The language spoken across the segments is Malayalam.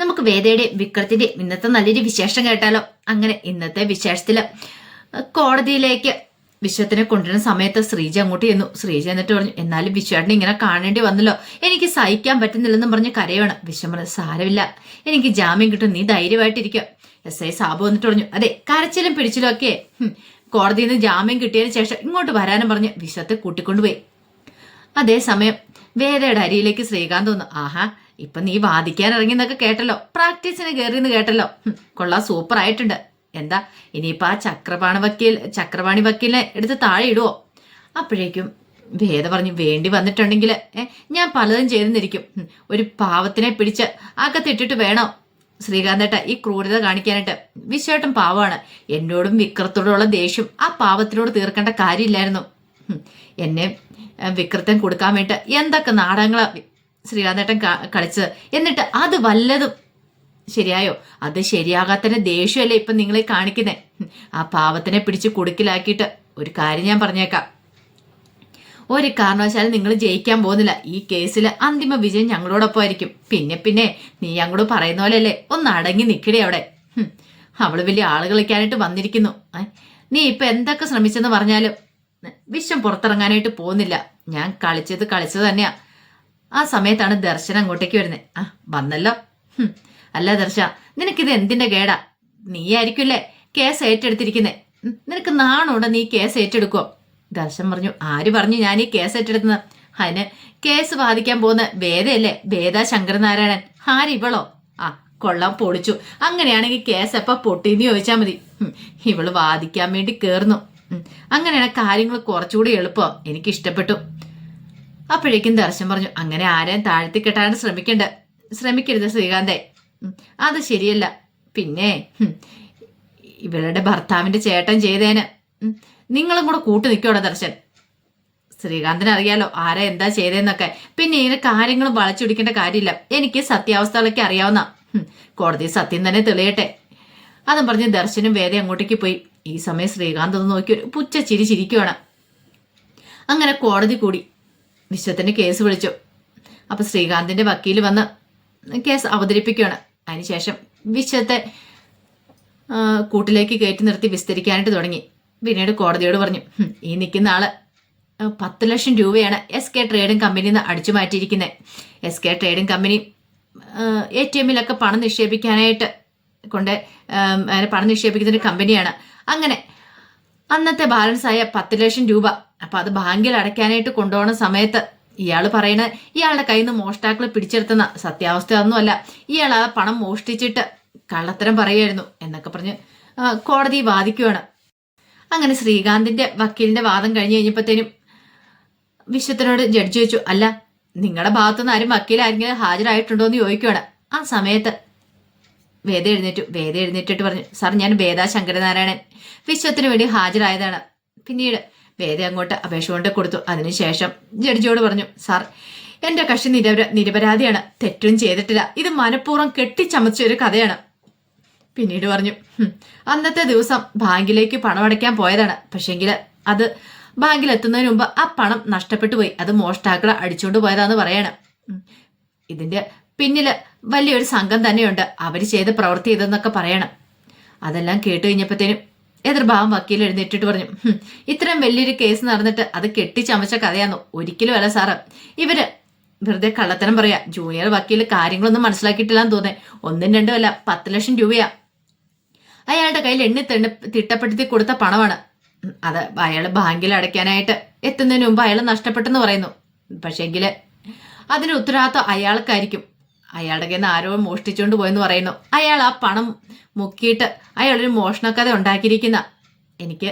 നമുക്ക് വേദയുടെ വിക്രത്തിന്റെ ഇന്നത്തെ നല്ലൊരു വിശേഷം കേട്ടാലോ? അങ്ങനെ ഇന്നത്തെ വിശേഷത്തിൽ കോടതിയിലേക്ക് വിശ്വത്തിനെ കൊണ്ടുവരുന്ന സമയത്ത് ശ്രീജ അങ്ങോട്ട് ചെന്നു. ശ്രീജ എന്നിട്ട് പറഞ്ഞു എന്നാലും വിശ്വേട്ടനെ ഇങ്ങനെ കാണേണ്ടി വന്നല്ലോ. എനിക്ക് സഹിക്കാൻ പറ്റുന്നില്ലെന്നും പറഞ്ഞ് കരയാണ്. വിശ്വം പറഞ്ഞു സാരമില്ല. എനിക്ക് ജാമ്യം കിട്ടും. നീ ധൈര്യമായിട്ടിരിക്കുക എസ് ഐ സാബു വന്നിട്ട് പറഞ്ഞു അതെ കരച്ചിലും പിടിച്ചിലും ഒക്കെ കോടതിയിൽ നിന്ന് ജാമ്യം കിട്ടിയതിന് ശേഷം ഇങ്ങോട്ട് വരാനും പറഞ്ഞ് വിശ്വത്തെ കൂട്ടിക്കൊണ്ടുപോയി. അതേസമയം വേദയുടെ അരിയിലേക്ക് ശ്രീകാന്ത് വന്നു ആഹാ ഇപ്പൊ നീ വാദിക്കാൻ ഇറങ്ങിന്നൊക്കെ കേട്ടല്ലോ. പ്രാക്ടീസിന് കയറിയെന്ന് കേട്ടല്ലോ. കൊള്ളാ സൂപ്പർ ആയിട്ടുണ്ട്. എന്താ ഇനിയിപ്പോ ആ ചക്രപാണി വക്കീൽ ചക്രപാണി വക്കീലിനെ എടുത്ത് താഴെ ഇടുവോ? അപ്പോഴേക്കും വേദ പറഞ്ഞു വേണ്ടി വന്നിട്ടുണ്ടെങ്കിൽ ഞാൻ പലതും ചെയ്തെന്നിരിക്കും. ഒരു പാവത്തിനെ പിടിച്ച് അകത്തിട്ടിട്ട് വേണോ? ശ്രീകാന്തേട്ട ഈ ക്രൂരത കാണിക്കാനായിട്ട് വിശ്വേട്ടൻ പാവമാണ്. എന്നോടും വിക്രത്തോടുള്ള ദേഷ്യം ആ പാവത്തിനോട് തീർക്കേണ്ട കാര്യമില്ലായിരുന്നു. എന്നെ വിക്രത്തം കൊടുക്കാൻ വേണ്ടി എന്തൊക്കെ നാടകങ്ങളാ വി- ശ്രീകാന്തേട്ടൻ കളിച്ചത് എന്നിട്ട് അത് വല്ലതും ശരിയായോ? അത് ശരിയാകാത്തതിന് ദേഷ്യമല്ലേ ഇപ്പൊ നിങ്ങളെ കാണിക്കുന്നേ? ആ പാവത്തിനെ പിടിച്ച് കുടുക്കിലാക്കിയിട്ട് ഒരു കാര്യം ഞാൻ പറഞ്ഞേക്കാം. ഒരു കാരണവശാലും നിങ്ങൾ ജയിക്കാൻ പോകുന്നില്ല. ഈ കേസിൽ അന്തിമ വിജയം ഞങ്ങളോടൊപ്പം ആയിരിക്കും. പിന്നെ പിന്നെ നീ ഞങ്ങളോട് പറയുന്ന പോലെയല്ലേ? ഒന്ന് അടങ്ങി നിൽക്കടേ അവിടെ. അവൾ വലിയ ആൾ കളിക്കാനായിട്ട് വന്നിരിക്കുന്നു. നീ ഇപ്പൊ എന്തൊക്കെ ശ്രമിച്ചെന്ന് പറഞ്ഞാലും വിഷം പുറത്തിറങ്ങാനായിട്ട് പോകുന്നില്ല. ഞാൻ കളിച്ചത് കളിച്ചത് തന്നെയാ. ആ സമയത്താണ് ദർശൻ അങ്ങോട്ടേക്ക് വരുന്നത് ആ വന്നല്ലോ. അല്ല ദർശ നിനക്കിത് എന്തിന്റെ കേടാ? നീ ആയിരിക്കില്ലേ കേസ് ഏറ്റെടുത്തിരിക്കുന്നേ? നിനക്ക് നാണോടെ നീ കേസ് ഏറ്റെടുക്കോ ദർശൻ പറഞ്ഞു ആര് പറഞ്ഞു ഞാൻ ഈ കേസ് ഏറ്റെടുക്കുന്നത് അതിന് കേസ് ബാധിക്കാൻ പോകുന്ന വേദയല്ലേ? വേദ ശങ്കരനാരായണൻ. ആരിവളോ ആ കൊള്ളാം പൊളിച്ചു. അങ്ങനെയാണെങ്കിൽ കേസ് എപ്പ പൊട്ടിന്ന് ചോദിച്ചാൽ മതി. ഇവൾ വാദിക്കാൻ വേണ്ടി കേറുന്നു. അങ്ങനെയാണ് കാര്യങ്ങൾ കുറച്ചുകൂടി എളുപ്പം. എനിക്ക് ഇഷ്ടപ്പെട്ടു അപ്പോഴേക്കും ദർശൻ പറഞ്ഞു അങ്ങനെ ആരെയും താഴ്ത്തി കെട്ടാൻ ശ്രമിക്കണ്ട. ശ്രമിക്കരുത് ശ്രീകാന്തെ. അത് ശരിയല്ല. പിന്നെ ഇവരുടെ ഭർത്താവിന്റെ ചേട്ടൻ ചെയ്തേന്. നിങ്ങളും കൂടെ കൂട്ടു നിൽക്കോടെ ദർശൻ? ശ്രീകാന്തിന് അറിയാലോ ആരാ എന്താ ചെയ്തതെന്നൊക്കെ പിന്നെ ഇങ്ങനെ കാര്യങ്ങൾ വളച്ചൊടിക്കേണ്ട കാര്യമില്ല. എനിക്ക് സത്യാവസ്ഥകളൊക്കെ അറിയാവുന്ന. കോടതി സത്യം തന്നെ തെളിയട്ടെ. അതും പറഞ്ഞ് ദർശനും വേദ അങ്ങോട്ടേക്ക് പോയി. ഈ സമയം ശ്രീകാന്ത് ഒന്ന് നോക്കി ഒരു പുച്ച ചിരി ചിരിക്കുവാണ്. അങ്ങനെ കോടതി കൂടി. വിശ്വത്തിന് കേസ് വിളിച്ചു. അപ്പൊ ശ്രീകാന്തിന്റെ വക്കീൽ വന്ന് കേസ് അവതരിപ്പിക്കുകയാണ്. അതിനുശേഷം വിശ്വത്തെ കൂട്ടിലേക്ക് കയറ്റി നിർത്തി വിസ്തരിക്കാനായിട്ട് തുടങ്ങി. പിന്നീട് കോടതിയോട് പറഞ്ഞു ഈ നിൽക്കുന്ന ആൾ പത്ത് ലക്ഷം രൂപയാണ് എസ് കെ ട്രേഡിംഗ് കമ്പനിയിൽ നിന്ന് അടിച്ചു മാറ്റിയിരിക്കുന്നത് S K trading company A T എമ്മിലൊക്കെ പണം നിക്ഷേപിക്കാനായിട്ട് കൊണ്ട് പണം നിക്ഷേപിക്കുന്ന ഒരു കമ്പനിയാണ് അങ്ങനെ അന്നത്തെ ബാലൻസ് ആയ പത്ത് ലക്ഷം രൂപ അപ്പൊ അത് ബാങ്കിൽ അടയ്ക്കാനായിട്ട് കൊണ്ടുപോകുന്ന സമയത്ത് ഇയാൾ പറയണ ഇയാളുടെ കയ്യിൽ നിന്ന് മോഷ്ടാക്കൾ പിടിച്ചെടുത്തുന്ന സത്യാവസ്ഥ ഒന്നുമല്ല ഇയാൾ ആ പണം മോഷ്ടിച്ചിട്ട് കള്ളത്തരം പറയായിരുന്നു എന്നൊക്കെ പറഞ്ഞ് കോടതി വാദിക്കുകയാണ് അങ്ങനെ ശ്രീകാന്തിന്റെ വക്കീലിന്റെ വാദം കഴിഞ്ഞ് കഴിഞ്ഞപ്പോഴത്തേനും വിശ്വത്തിനോട് ജഡ്ജി ചോദിച്ചു അല്ല നിങ്ങളുടെ ഭാഗത്തുനിന്ന് ആരും വക്കീലാരെങ്കിലും ഹാജരായിട്ടുണ്ടോ എന്ന് ചോദിക്കുകയാണ് ആ സമയത്ത് വേദ എഴുന്നേറ്റു. വേദ എഴുന്നേറ്റിട്ട് പറഞ്ഞു സാർ ഞാൻ വേദ ശങ്കരനാരായണൻ വിശ്വത്തിന് വേണ്ടി ഹാജരായതാണ്. പിന്നീട് വേദ അങ്ങോട്ട് അപേക്ഷ കൊണ്ട് കൊടുത്തു. അതിനുശേഷം ജഡ്ജിയോട് പറഞ്ഞു സാർ എന്റെ കക്ഷി നിരപര നിരപരാധിയാണ്. തെറ്റും ചെയ്തിട്ടില്ല. ഇത് മനഃപൂർവം കെട്ടിച്ചമച്ച ഒരു കഥയാണ്. പിന്നീട് പറഞ്ഞു അന്നത്തെ ദിവസം ബാങ്കിലേക്ക് പണം അടയ്ക്കാൻ പോയതാണ്. പക്ഷെങ്കിൽ അത് ബാങ്കിൽ എത്തുന്നതിന് മുമ്പ് ആ പണം നഷ്ടപ്പെട്ടു പോയി. അത് മോഷ്ടാക്കളെ അടിച്ചുകൊണ്ട് പോയതാന്ന് പറയാണ്. ഇതിന്റെ പിന്നിൽ വലിയൊരു സംഘം തന്നെയുണ്ട്. അവർ ചെയ്ത പ്രവൃത്തി ഇതെന്നൊക്കെ പറയണം. അതെല്ലാം കേട്ട് കഴിഞ്ഞപ്പോഴത്തേനും എതിർഭാവം വക്കീൽ എഴുന്നേറ്റിട്ട് പറഞ്ഞു "ഹും, ഇത്രയും വലിയൊരു കേസ് നടന്നിട്ട് അത് കെട്ടിച്ചമച്ച കഥയാന്നു? ഒരിക്കലും അല്ല സാറ്. ഇവർ വെറുതെ കള്ളത്തരം പറയാ. ജൂനിയർ വക്കീൽ കാര്യങ്ങളൊന്നും മനസ്സിലാക്കിയിട്ടില്ലാന്ന് തോന്നേ. ഒന്നും രണ്ടും അല്ല പത്ത് ലക്ഷം രൂപയാ. അയാളുടെ കയ്യിൽ എണ്ണി തെണ്ണി തിട്ടപ്പെടുത്തി കൊടുത്ത പണമാണ്. അത് അയാൾ ബാങ്കിൽ അടയ്ക്കാനായിട്ട് എത്തുന്നതിന് മുമ്പ് അയാൾ നഷ്ടപ്പെട്ടെന്ന് പറയുന്നു. പക്ഷെങ്കിൽ അതിന് ഉത്തരവാദിത്വം അയാൾക്കായിരിക്കും. അയാളുടെ കയ്യിൽ നിന്ന് ആരോ മോഷ്ടിച്ചുകൊണ്ട് പോയെന്ന് പറയുന്നു. അയാൾ ആ പണം മുക്കിയിട്ട് അയാളൊരു മോഷണക്കഥ ഉണ്ടാക്കിയിരിക്കുന്ന. എനിക്ക്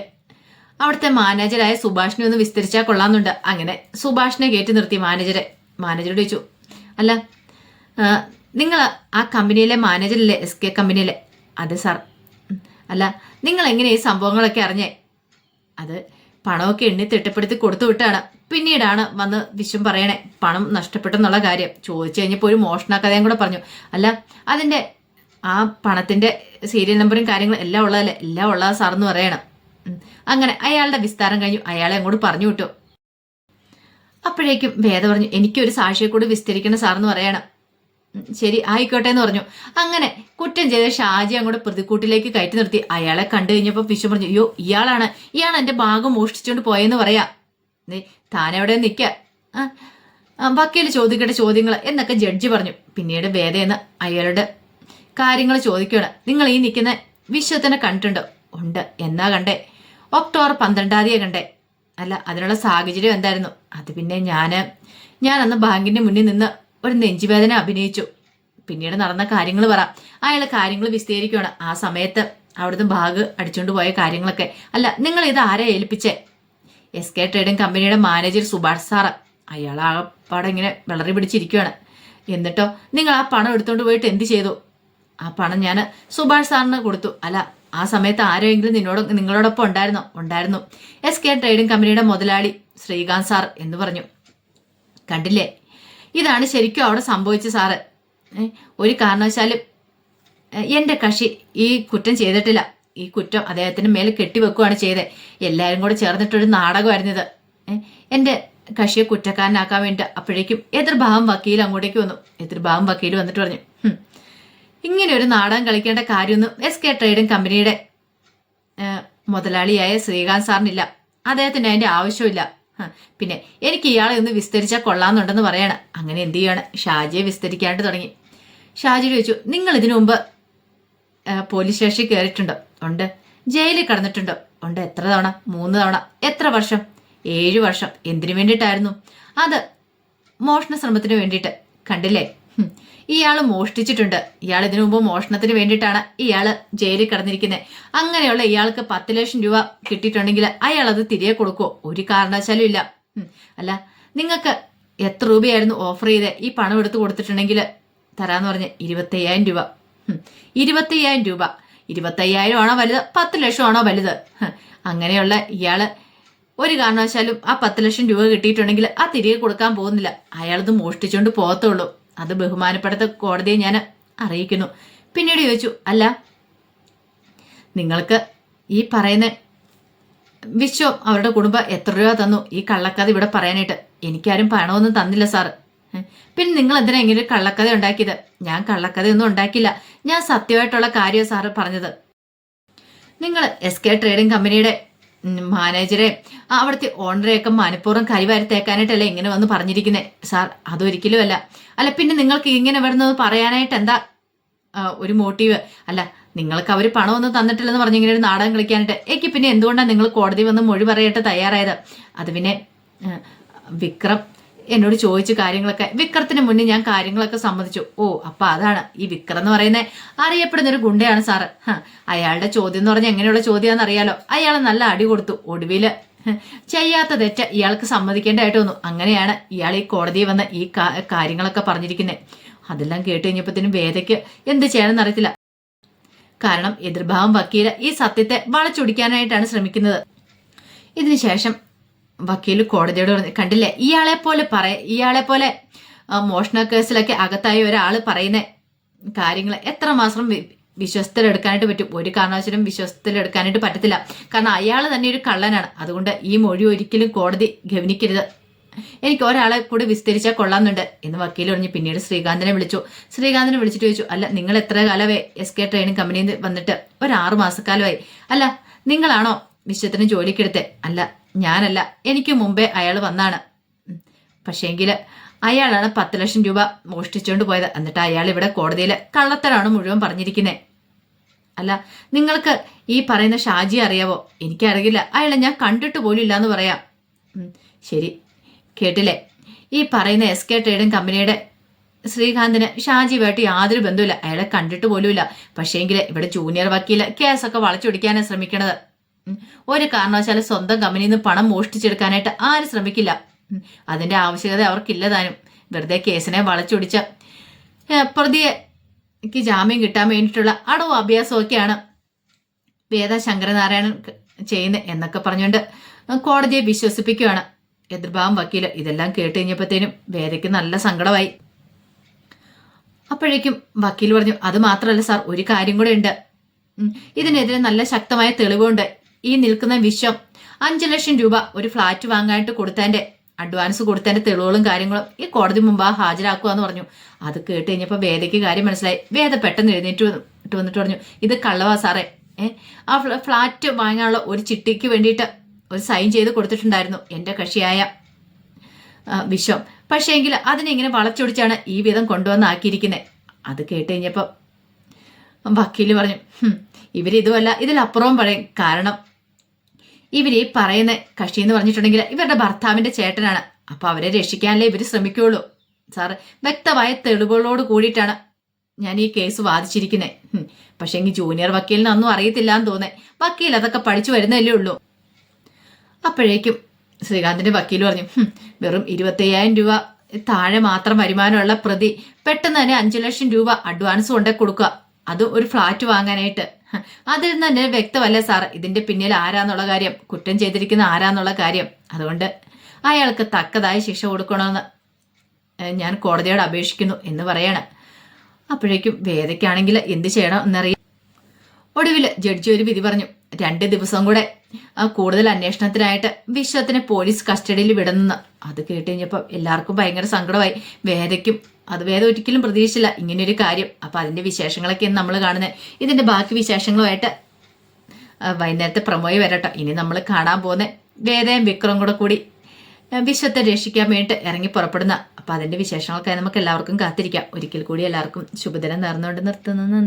അവിടുത്തെ മാനേജരായ സുഭാഷിനെ ഒന്ന് വിസ്തരിച്ചാൽ കൊള്ളാമെന്നുണ്ട്. അങ്ങനെ സുഭാഷിനെ കയറ്റി നിർത്തി മാനേജരെ. മാനേജറോട് ചോദിച്ചു അല്ല നിങ്ങൾ ആ കമ്പനിയിലെ മാനേജറല്ലേ എസ് കെ കമ്പനിയിലെ? അതെ സാർ അല്ല നിങ്ങൾ എങ്ങനെ ഈ സംഭവങ്ങളൊക്കെ അറിഞ്ഞേ? അത് പണമൊക്കെ എണ്ണി തിട്ടപ്പെടുത്തി കൊടുത്തു വിട്ടാണ് പിന്നീടാണ് വന്ന് വിശ്വം പറയണേ പണം നഷ്ടപ്പെട്ടെന്നുള്ള കാര്യം. ചോദിച്ചു കഴിഞ്ഞപ്പോൾ ഒരു മോഷണ കഥയും കൂടെ പറഞ്ഞു. അല്ല അതിന്റെ ആ പണത്തിന്റെ സീരിയൽ നമ്പറും കാര്യങ്ങളും എല്ലാം ഉള്ളതല്ലേ? എല്ലാം ഉള്ളതാ സാറെന്ന് പറയണം. അങ്ങനെ അയാളുടെ വിസ്താരം കഴിഞ്ഞു. അയാളെ അങ്ങോട്ട് പറഞ്ഞു വിട്ടു. അപ്പോഴേക്കും വേദ പറഞ്ഞു എനിക്കൊരു സാക്ഷിയെ കൂടി വിസ്തരിക്കണം സാറെന്ന് പറയണം. "ഉം, ശരി ആയിക്കോട്ടെ എന്ന് പറഞ്ഞു. അങ്ങനെ കുറ്റം ചെയ്ത ഷാജി അങ്ങോട്ട് പ്രതിക്കൂട്ടിലേക്ക് കയറ്റി നിർത്തി. അയാളെ കണ്ടു കഴിഞ്ഞപ്പോൾ വിശ്വം പറഞ്ഞു അയ്യോ ഇയാളാണ്. ഇയാൾ എന്റെ ഭാഗം മോഷ്ടിച്ചുകൊണ്ട് പോയെന്ന് പറയാ. ദേ, താനെവിടെ നിൽക്ക വക്കീൽ ചോദിക്കേണ്ട ചോദ്യങ്ങൾ എന്നൊക്കെ ജഡ്ജി പറഞ്ഞു. പിന്നീട് വേദയെന്ന് അയാളുടെ കാര്യങ്ങൾ ചോദിക്കുകയാണ്. നിങ്ങൾ ഈ നിൽക്കുന്ന വിശ്വത്തിനെ കണ്ടിട്ടുണ്ടോ? ഉണ്ട്. എന്നാ കണ്ടേ? ഒക്ടോബർ പന്ത്രണ്ടാം തീയതി കണ്ടേ. അല്ല അതിനുള്ള സാഹചര്യം എന്തായിരുന്നു? അത് പിന്നെ ഞാൻ ഞാൻ അന്ന് ബാങ്കിന്റെ മുന്നിൽ നിന്ന് ഒരു നെഞ്ചുവേദന അഭിനയിച്ചു. പിന്നീട് നടന്ന കാര്യങ്ങൾ പറ. അയാൾ കാര്യങ്ങൾ വിസ്തീരിക്കുകയാണ്. ആ സമയത്ത് അവിടുന്ന് ബാഗ് അടിച്ചുകൊണ്ട് പോയ കാര്യങ്ങളൊക്കെ. അല്ല നിങ്ങൾ ഇത് ആരെ ഏൽപ്പിച്ചേ? എസ് കെ ട്രേഡിംഗ് കമ്പനിയുടെ മാനേജർ സുഭാഷ് സാറ്. അയാൾ ആകപ്പാടെ ഇങ്ങനെ വിളറി പിടിച്ചിരിക്കുകയാണ് എന്നിട്ടോ നിങ്ങൾ ആ പണം എടുത്തുകൊണ്ട് പോയിട്ട് എന്ത് ചെയ്തു? ആ പണം ഞാൻ സുഭാഷ് സാറിന് കൊടുത്തു. അല്ല ആ സമയത്ത് ആരെങ്കിലും നിന്നോട് നിങ്ങളോടൊപ്പം ഉണ്ടായിരുന്നോ? ഉണ്ടായിരുന്നു. എസ് കെ ട്രേഡിംഗ് കമ്പനിയുടെ മുതലാളി ശ്രീകാന്ത് സാർ എന്ന് പറഞ്ഞു. കണ്ടില്ലേ? ഇതാണ് ശരിക്കും അവിടെ സംഭവിച്ചത് സാറ്. ഒരു കാരണവശാലും എന്റെ കക്ഷി ഈ കുറ്റം ചെയ്തിട്ടില്ല. ഈ കുറ്റം അദ്ദേഹത്തിന് മേലെ കെട്ടിവെക്കുകയാണ് ചെയ്തത്. എല്ലാവരും കൂടെ ചേർന്നിട്ടൊരു നാടകമായിരുന്നു ഇത് എന്റെ കക്ഷിയെ കുറ്റക്കാരനാക്കാൻ വേണ്ടി അപ്പോഴേക്കും എതിർഭാവം വക്കീൽ അങ്ങോട്ടേക്ക് വന്നു. എതിർഭാവം വക്കീൽ വന്നിട്ട് പറഞ്ഞു ഇങ്ങനെ ഒരു നാടകം കളിക്കേണ്ട കാര്യമൊന്നും എസ് കെ ട്രേഡിംഗ് കമ്പനിയുടെ മുതലാളിയായ ശ്രീകാന്ത് സാറിനില്ല. അദ്ദേഹത്തിന് അതിന്റെ ആവശ്യമില്ല പിന്നെ എനിക്ക് ഇയാളെ ഒന്ന് വിസ്തരിച്ചാൽ കൊള്ളാമെന്നുണ്ടെന്ന് പറയാണ്. അങ്ങനെ എന്ത് ചെയ്യാണ്? ഷാജിയെ വിസ്തരിക്കാണ്ട് തുടങ്ങി. ഷാജി ചോദിച്ചു നിങ്ങൾ ഇതിനു മുമ്പ് പോലീസ് സ്റ്റേഷനിൽ കയറിയിട്ടുണ്ടോ ഉണ്ട്. ജയിലിൽ കിടന്നിട്ടുണ്ട്. ഉണ്ട്. എത്ര തവണ? മൂന്ന് തവണ. എത്ര വർഷം? ഏഴു വർഷം. എന്തിനു വേണ്ടിയിട്ടായിരുന്നു? അത് മോഷണ ശ്രമത്തിന് വേണ്ടിയിട്ട്. കണ്ടില്ലേ? ഇയാൾ മോഷ്ടിച്ചിട്ടുണ്ട്. ഇയാൾ ഇതിനു മുമ്പ് മോഷണത്തിന് വേണ്ടിയിട്ടാണ് ഇയാൾ ജയിലിൽ കിടന്നിരിക്കുന്നത് അങ്ങനെയുള്ള ഇയാൾക്ക് പത്ത് ലക്ഷം രൂപ കിട്ടിയിട്ടുണ്ടെങ്കിൽ അയാൾ അത് തിരികെ കൊടുക്കുമോ ഒരു കാരണവശാലും ഇല്ല. അല്ല നിങ്ങൾക്ക് എത്ര രൂപയായിരുന്നു ഓഫർ ചെയ്ത്? ഈ പണം എടുത്ത് കൊടുത്തിട്ടുണ്ടെങ്കിൽ തരാന്ന് പറഞ്ഞ് ഇരുപത്തയ്യായിരം രൂപ. ഇരുപത്തയ്യായിരം രൂപ. ഇരുപത്തയ്യായിരം ആണോ വലുത്? പത്ത് ലക്ഷം ആണോ വലുത്. അങ്ങനെയുള്ള ഇയാൾ ഒരു കാരണവശാലും ആ പത്ത് ലക്ഷം രൂപ കിട്ടിയിട്ടുണ്ടെങ്കിൽ ആ തിരികെ കൊടുക്കാൻ പോകുന്നില്ല. അയാളത് മോഷ്ടിച്ചുകൊണ്ട് പോകത്തുള്ളൂ. അത് ബഹുമാനപ്പെടുത്ത കോടതിയെ ഞാൻ അറിയിക്കുന്നു. പിന്നീട് ചോദിച്ചു അല്ല നിങ്ങൾക്ക് ഈ പറയുന്ന വിശ്വം അവരുടെ കുടുംബം എത്ര രൂപ തന്നു? ഈ കള്ളക്കഥ ഇവിടെ പറയാനായിട്ട് എനിക്കാരും പണമൊന്നും തന്നില്ല ഏ, പിന്നെ നിങ്ങൾ എന്തിനാ ഇങ്ങനെ ഒരു കള്ളക്കഥ ഉണ്ടാക്കിയത്? ഞാൻ കള്ളക്കഥയൊന്നും ഉണ്ടാക്കില്ല. ഞാൻ സത്യമായിട്ടുള്ള കാര്യം സാറ് പറഞ്ഞത്. നിങ്ങൾ എസ് കെ ട്രേഡിംഗ് കമ്പനിയുടെ മാനേജറെ അവിടുത്തെ ഓണറെയൊക്കെ മനഃപൂർവം കരിവാരി തേക്കാനായിട്ടല്ലേ ഇങ്ങനെ വന്ന് പറഞ്ഞിരിക്കുന്നത് സാർ അതൊരിക്കലും അല്ല. അല്ല പിന്നെ നിങ്ങൾക്ക് ഇങ്ങനെ വരുന്നത് പറയാനായിട്ട് എന്താ ഒരു മോട്ടീവ് അല്ല നിങ്ങൾക്ക് അവർ പണമൊന്നും തന്നിട്ടില്ലെന്ന് പറഞ്ഞ് ഇങ്ങനെ ഒരു നാടകം കളിക്കാനായിട്ട്. എനിക്ക് പിന്നെ എന്തുകൊണ്ടാണ് നിങ്ങൾ കോടതി വന്ന് മൊഴി പറയട്ടെ തയ്യാറായത്? അത് പിന്നെ വിക്രം എന്നോട് ചോദിച്ചു കാര്യങ്ങളൊക്കെ. വിക്രത്തിന് മുന്നേ ഞാൻ കാര്യങ്ങളൊക്കെ സമ്മതിച്ചു. ഓ അപ്പൊ അതാണ്. ഈ വിക്രം എന്ന് പറയുന്നത് അറിയപ്പെടുന്ന ഒരു ഗുണ്ടയാണ് സാറ് അയാളുടെ ചോദ്യം എന്ന് പറഞ്ഞാൽ എങ്ങനെയുള്ള ചോദ്യമാണെന്ന് അറിയാലോ. അയാൾ നല്ല അടി കൊടുത്തു. ഒടുവിൽ ചെയ്യാത്ത തെറ്റ് ഇയാൾക്ക് സമ്മതിക്കേണ്ടതായിട്ട് വന്നു. അങ്ങനെയാണ് ഇയാൾ ഈ കോടതിയിൽ വന്ന് ഈ കാര്യങ്ങളൊക്കെ പറഞ്ഞിരിക്കുന്നത് അതെല്ലാം കേട്ട് കഴിഞ്ഞപ്പോഴത്തേനും വേദയ്ക്ക് എന്ത് ചെയ്യണമെന്ന് അറിയത്തില്ല. കാരണം എതിർഭാവം വക്കീല ഈ സത്യത്തെ വളച്ചൊടിക്കാനായിട്ടാണ് ശ്രമിക്കുന്നത്. ഇതിനുശേഷം വക്കീൽ കോടതിയോട് പറഞ്ഞു കണ്ടില്ലേ? ഇയാളെ പോലെ പറ ഇയാളെ പോലെ മോഷണ കേസിലൊക്കെ അകത്തായ ഒരാൾ പറയുന്ന കാര്യങ്ങൾ എത്ര മാസം വിശ്വസ്തരെടുക്കാനായിട്ട് പറ്റും? ഒരു കാരണവശാലും വിശ്വസ്തരെടുക്കാനായിട്ട് പറ്റത്തില്ല. കാരണം അയാൾ തന്നെ ഒരു കള്ളനാണ്. അതുകൊണ്ട് ഈ മൊഴി ഒരിക്കലും കോടതി ഗവനിക്കരുത്. എനിക്ക് ഒരാളെ കൂടി വിസ്തരിച്ചാൽ കൊള്ളാമെന്നുണ്ട് എന്ന് വക്കീൽ പറഞ്ഞു പിന്നീട് ശ്രീകാന്തിനെ വിളിച്ചു. ശ്രീകാന്തിനെ വിളിച്ചിട്ട് ചോദിച്ചു അല്ല നിങ്ങൾ എത്ര കാലമായി എസ് കെ ട്രെയിനിങ് കമ്പനിയിൽ വന്നിട്ട്? ഒരു ആറ് മാസക്കാലമായി. അല്ല നിങ്ങളാണോ വിശ്വത്തിന് ജോലിക്കെടുത്തേ? അല്ല ഞാനല്ല എനിക്ക് മുമ്പേ അയാൾ വന്നാണ്. പക്ഷേങ്കിൽ അയാളാണ് പത്ത് ലക്ഷം രൂപ മോഷ്ടിച്ചുകൊണ്ട് പോയത്. എന്നിട്ട് അയാൾ ഇവിടെ കോടതിയിൽ കള്ളത്തരാണ് മുഴുവൻ പറഞ്ഞിരിക്കുന്നത് അല്ല നിങ്ങൾക്ക് ഈ പറയുന്ന ഷാജി അറിയാവോ? എനിക്കറിയില്ല. അയാളെ ഞാൻ കണ്ടിട്ട് പോലും ഇല്ല എന്ന് പറയാം ശരി. കേട്ടില്ലേ? ഈ പറയുന്ന എസ് കെ ട്രേഡിംഗ് കമ്പനിയുടെ ശ്രീകാന്തിന് ഷാജിയുമായിട്ട് യാതൊരു ബന്ധമില്ല അയാളെ കണ്ടിട്ട് പോലുമില്ല. പക്ഷേങ്കിൽ ഇവിടെ ജൂനിയർ വക്കീൽ കേസൊക്കെ വളച്ചൊടിക്കാനാണ് ശ്രമിക്കണത്. ഒരു കാരണവശാലും സ്വന്തം കമ്പനിയിൽ നിന്ന് പണം മോഷ്ടിച്ചെടുക്കാനായിട്ട് ആരും ശ്രമിക്കില്ല. അതിന്റെ ആവശ്യകത അവർക്കില്ല താനും. വെറുതെ കേസിനെ വളച്ചൊടിച്ച പ്രതിക്ക് ജാമ്യം കിട്ടാൻ വേണ്ടിയിട്ടുള്ള അടവ് അഭ്യാസമൊക്കെയാണ് വേദ ശങ്കരനാരായണൻ ചെയ്യുന്നത് എന്നൊക്കെ പറഞ്ഞുകൊണ്ട് കോടതിയെ വിശ്വസിപ്പിക്കുകയാണ്. എതിർഭാവം വക്കീൽ ഇതെല്ലാം കേട്ട് കഴിഞ്ഞപ്പോഴത്തേനും വേദയ്ക്ക് നല്ല സങ്കടമായി. അപ്പോഴേക്കും വക്കീൽ പറഞ്ഞു അത് മാത്രമല്ല സാർ ഒരു കാര്യം കൂടെ ഉണ്ട്. ഇതിനെതിരെ നല്ല ശക്തമായ തെളിവുണ്ട്. ഈ നിൽക്കുന്ന വിശ്വം അഞ്ചു ലക്ഷം രൂപ ഒരു ഫ്ലാറ്റ് വാങ്ങാനായിട്ട് കൊടുത്തതിന്റെ അഡ്വാൻസ് കൊടുത്തതിന്റെ തെളിവുകളും കാര്യങ്ങളും ഈ കോടതി മുമ്പാ ഹാജരാക്കുക എന്ന് പറഞ്ഞു. അത് കേട്ട് കഴിഞ്ഞപ്പോൾ വേദയ്ക്ക് കാര്യം മനസ്സിലായി. വേദ പെട്ടെന്ന് എഴുന്നേറ്റ് വന്നു ഇട്ട് വന്നിട്ട് പറഞ്ഞു ഇത് കള്ളവാ സാറേ. ഏഹ് ആ ഫ്ലാറ്റ് വാങ്ങാനുള്ള ഒരു ചിട്ടിക്ക് വേണ്ടിയിട്ട് ഒരു സൈൻ ചെയ്ത് കൊടുത്തിട്ടുണ്ടായിരുന്നു എന്റെ കക്ഷിയായ വിശ്വം. പക്ഷേ എങ്കിൽ അതിനെങ്ങനെ വളച്ചൊടിച്ചാണ് ഈ വിധം കൊണ്ടുവന്നാക്കിയിരിക്കുന്നത് അത് കേട്ട് കഴിഞ്ഞപ്പോൾ വക്കീൽ പറഞ്ഞു "ഹും, ഇവരിതുമല്ല ഇതിലപ്പുറവും പറയും. കാരണം ഇവർ ഈ പറയുന്ന കക്ഷി എന്ന് പറഞ്ഞിട്ടുണ്ടെങ്കിൽ ഇവരുടെ ഭർത്താവിന്റെ ചേട്ടനാണ്. അപ്പൊ അവരെ രക്ഷിക്കാനല്ലേ ഇവർ ശ്രമിക്കുകയുള്ളൂ സാറ് വ്യക്തമായ തെളിവുകളോട് കൂടിയിട്ടാണ് ഞാൻ ഈ കേസ് വാദിച്ചിരിക്കുന്നത് പക്ഷെ എങ്കിൽ ജൂനിയർ വക്കീലിന് ഒന്നും അറിയത്തില്ല എന്ന് തോന്നേ. വക്കീൽ അതൊക്കെ പഠിച്ചു വരുന്നല്ലേ ഉള്ളൂ. അപ്പോഴേക്കും ശ്രീകാന്തിന്റെ വക്കീൽ പറഞ്ഞു വെറും ഇരുപത്തയ്യായിരം രൂപ താഴെ മാത്രം വരുമാനമുള്ള പ്രതി പെട്ടെന്ന് തന്നെ അഞ്ചു ലക്ഷം രൂപ അഡ്വാൻസ് കൊണ്ടേ കൊടുക്കുക. അതും ഒരു ഫ്ലാറ്റ് വാങ്ങാനായിട്ട്. അതിൽ നിന്ന് തന്നെ വ്യക്തമല്ല സാർ ഇതിന്റെ പിന്നിൽ ആരാന്നുള്ള കാര്യം. കുറ്റം ചെയ്തിരിക്കുന്ന ആരാന്നുള്ള കാര്യം. അതുകൊണ്ട് അയാൾക്ക് തക്കതായ ശിക്ഷ കൊടുക്കണമെന്ന് ഞാൻ കോടതിയോട് അപേക്ഷിക്കുന്നു എന്ന് പറയാണ്. അപ്പോഴേക്കും വേദയ്ക്കാണെങ്കിൽ എന്ത് ചെയ്യണം എന്നറിയാം. ഒടുവിൽ ജഡ്ജി ഒരു വിധി പറഞ്ഞു രണ്ട് ദിവസം കൂടെ കൂടുതൽ അന്വേഷണത്തിനായിട്ട് വിശ്വത്തിനെ പോലീസ് കസ്റ്റഡിയിൽ വിടുന്നു. അത് കേട്ട് കഴിഞ്ഞപ്പോൾ എല്ലാവർക്കും ഭയങ്കര സങ്കടമായി. വേദയ്ക്കും അത് വേദ ഒരിക്കലും പ്രതീക്ഷിച്ചില്ല. ഇങ്ങനെയൊരു കാര്യം. അപ്പോൾ അതിന്റെ വിശേഷങ്ങളൊക്കെയാണ് നമ്മൾ കാണുന്നത്. ഇതിന്റെ ബാക്കി വിശേഷങ്ങളുമായിട്ട് വൈകുന്നേരത്തെ പ്രമോയി വരട്ടെ. ഇനി നമ്മൾ കാണാൻ പോകുന്ന വേദയും വിക്രം കൂടെ കൂടി വിശ്വത്തെ രക്ഷിക്കാൻ വേണ്ടിയിട്ട് ഇറങ്ങി പുറപ്പെടുന്ന. അപ്പം അതിന്റെ വിശേഷങ്ങളൊക്കെ നമുക്ക് എല്ലാവർക്കും കാത്തിരിക്കാം. ഒരിക്കൽ കൂടി എല്ലാവർക്കും ശുഭദിനം നേർന്നുകൊണ്ട് നിർത്തുന്നു.